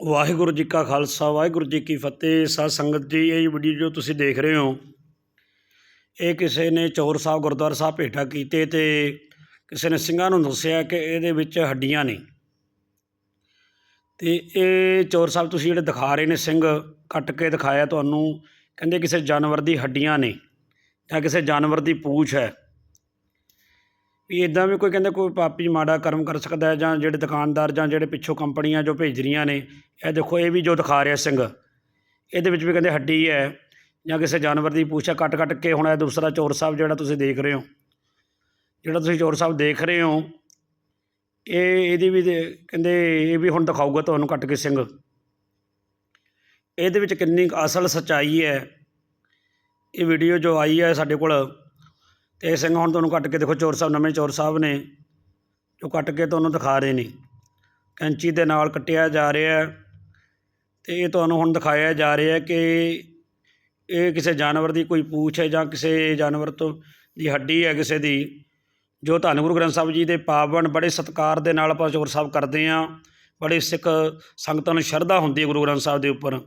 ਵਾਹਿਗੁਰੂ ਜੀ ਕਾ ਖਾਲਸਾ, ਵਾਹਿਗੁਰੂ ਜੀ ਕੀ ਫਤਿਹ। ਸਾਧ ਸੰਗਤ ਜੀ, ਇਹ ਵੀਡੀਓ ਜੋ ਤੁਸੀਂ ਦੇਖ ਰਹੇ ਹੋ, ਇਹ ਕਿਸੇ ਨੇ ਚੌਰ ਸਾਹਿਬ ਗੁਰਦੁਆਰਾ ਸਾਹਿਬ ਭੇਟਾ ਕੀਤੇ ਤੇ ਕਿਸੇ ਨੇ ਸਿੰਘਾਂ ਨੂੰ ਦੱਸਿਆ ਕਿ ਇਹਦੇ ਵਿੱਚ ਹੱਡੀਆਂ ਨੇ। ਤੇ ਇਹ ਚੌਰ ਸਾਹਿਬ ਤੁਸੀਂ ਜਿਹੜੇ ਦਿਖਾ ਰਹੇ ਨੇ, ਸਿੰਘ ਕੱਟ ਕੇ ਦਿਖਾਇਆ ਤੁਹਾਨੂੰ, ਕਹਿੰਦੇ ਕਿਸੇ ਜਾਨਵਰ ਦੀ ਹੱਡੀਆਂ ਨੇ ਜਾਂ ਕਿਸੇ ਜਾਨਵਰ ਦੀ ਪੂਛ ਹੈ। ਵੀ ਇੱਦਾਂ ਵੀ ਕੋਈ ਕਹਿੰਦੇ ਕੋਈ ਪਾਪੀ ਮਾੜਾ ਕਰਮ ਕਰ ਸਕਦਾ ਜਾਂ ਜਿਹੜੇ ਦੁਕਾਨਦਾਰ ਜਾਂ ਜਿਹੜੇ ਪਿੱਛੋਂ ਕੰਪਨੀਆਂ ਜੋ ਭੇਜ ਰਹੀਆਂ ਨੇ, ਇਹ ਦੇਖੋ, ਇਹ ਵੀ ਜੋ ਦਿਖਾ ਰਿਹਾ ਸਿੰਘ, ਇਹਦੇ ਵਿੱਚ ਵੀ ਕਹਿੰਦੇ ਹੱਡੀ ਹੈ ਜਾਂ ਕਿਸੇ ਜਾਨਵਰ ਦੀ ਪੂਛਾ ਕੱਟ ਕੱਟ ਕੇ ਹੁਣ ਇਹ ਦੂਸਰਾ ਚੋਰ ਸਾਹਿਬ ਜਿਹੜਾ ਤੁਸੀਂ ਦੇਖ ਰਹੇ ਹੋ, ਜਿਹੜਾ ਤੁਸੀਂ ਚੋਰ ਸਾਹਿਬ ਦੇਖ ਰਹੇ ਹੋ, ਇਹ ਇਹਦੀ ਵੀ ਕਹਿੰਦੇ ਇਹ ਵੀ ਹੁਣ ਦਿਖਾਊਗਾ ਤੁਹਾਨੂੰ ਕੱਟ ਕੇ ਸਿੰਘ। ਇਹਦੇ ਵਿੱਚ ਕਿੰਨੀ ਕੁ ਅਸਲ ਸੱਚਾਈ ਹੈ, ਇਹ ਵੀਡੀਓ ਜੋ ਆਈ ਹੈ ਸਾਡੇ ਕੋਲ ਤੇ ਇਹ ਸਿੰਘ ਹੁਣ ਤੁਹਾਨੂੰ ਕੱਟ ਕੇ ਦੇਖੋ ਚੋਰ ਸਾਹਿਬ, ਨਵੇਂ ਚੋਰ ਸਾਹਿਬ ਨੇ, ਜੋ ਕੱਟ ਕੇ ਤੁਹਾਨੂੰ ਦਿਖਾ ਰਹੇ ਨੇ। ਕੈਂਚੀ ਦੇ ਨਾਲ ਕੱਟਿਆ ਜਾ ਰਿਹਾ ਹੈ ਤੇ ਇਹ ਤੁਹਾਨੂੰ ਹੁਣ ਦਿਖਾਇਆ ਜਾ ਰਿਹਾ ਕਿ ਇਹ ਕਿਸੇ ਜਾਨਵਰ ਦੀ ਕੋਈ ਪੂਛ ਹੈ ਜਾਂ ਕਿਸੇ ਜਾਨਵਰ ਤੋਂ ਦੀ ਹੱਡੀ ਹੈ ਕਿਸੇ ਦੀ, ਜੋ ਧੰਨ ਗੁਰੂ ਗ੍ਰੰਥ ਸਾਹਿਬ ਜੀ ਦੇ ਪਾਵਨ ਬੜੇ ਸਤਿਕਾਰ ਦੇ ਨਾਲ ਆਪਾਂ ਚੋਰ ਸਾਹਿਬ ਕਰਦੇ ਹਾਂ। ਬੜੇ ਸਿੱਖ ਸੰਗਤਾਂ ਨੂੰ ਸ਼ਰਧਾ ਹੁੰਦੀ ਹੈ ਗੁਰੂ ਗ੍ਰੰਥ ਸਾਹਿਬ ਦੇ ਉੱਪਰ।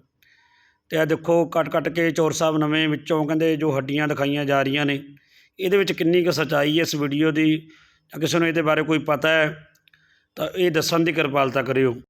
ਤੇ ਇਹ ਦੇਖੋ ਕੱਟ ਕੱਟ ਕੇ ਚੋਰ ਸਾਹਿਬ ਨਵੇਂ ਵਿੱਚੋਂ ਕਹਿੰਦੇ ਜੋ ਹੱਡੀਆਂ ਦਿਖਾਈਆਂ ਜਾ ਰਹੀਆਂ ਨੇ। ਇਹਦੇ ਵਿੱਚ ਕਿੰਨੀ ਕੁ ਸੱਚਾਈ ਹੈ ਇਸ ਵੀਡੀਓ ਦੀ? ਜਾਂ ਕਿਸੇ ਨੂੰ ਇਹਦੇ ਬਾਰੇ ਕੋਈ ਪਤਾ ਹੈ? ਤਾਂ ਇਹ ਦੱਸਣ ਦੀ ਕਿਰਪਾਲਤਾ ਕਰਿਓ।